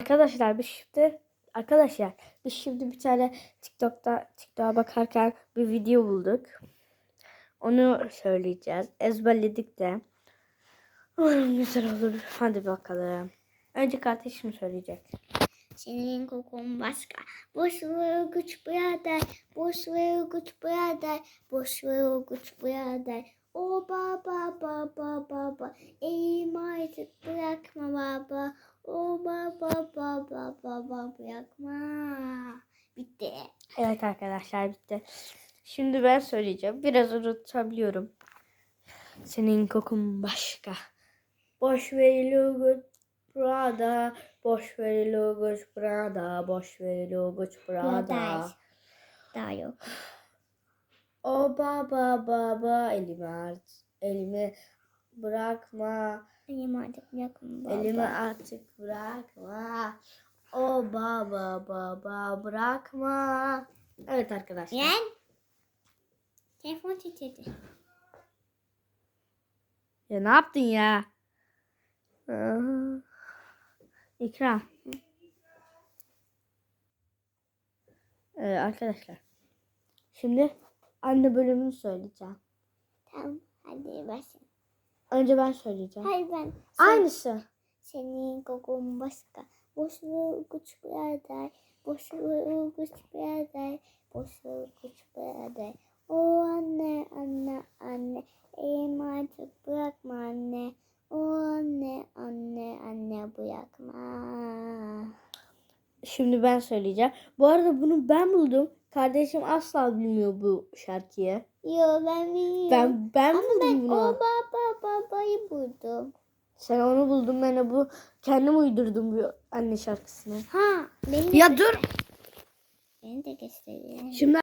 Arkadaşlar biz şimdi arkadaşlar biz şimdi bir tane TikTok'ta TikTok'a bakarken bir video bulduk. Onu söyleyeceğiz. Ezberledik de. Umarım güzel olur. Hadi bakalım. Önce kardeşim söyleyecek. Senin kokun başka. Boş ver güç birader. Boş ver güç birader. Boş ver güç birader. O baba baba baba. Eğimi artık bırakma baba. O baba bırakma. Bitti. Evet arkadaşlar bitti. Şimdi ben söyleyeceğim. Biraz unutabiliyorum. Senin kokun başka. Boş ver logut Prada. Boş ver logut Prada. Boş ver logut Prada. Daha yok. O baba baba elimi art elimi bırakma. Eğimi artık bırakma baba. Elimi artık bırakma. O baba baba bırakma. Evet arkadaşlar. Yen. Telefon titredi. Ya ne yaptın ya? İkram. Ee, arkadaşlar. Şimdi anne bölümünü söyleyeceğim. Tamam. Hadi başla. Önce ben söyleyeceğim. Hayır ben. Aynısı. Senin kokun başka. Boş ver güç birader. Boş ver güç birader. Boş ver güç birader. O anne anne anne. Eğim artık bırakma anne. O anne anne anne bırakma. Şimdi ben söyleyeceğim. Bu arada bunu ben buldum. Kardeşim asla bilmiyor bu şarkıyı. Yo ben biliyorum. Ben ben Ama buldum ben bunu. o baba babayı buldum. Sen onu buldun ben de bu kendim uydurdum bu anne şarkısını. Ha beni de, Ya dur. beni de gösteriyor. Şimdi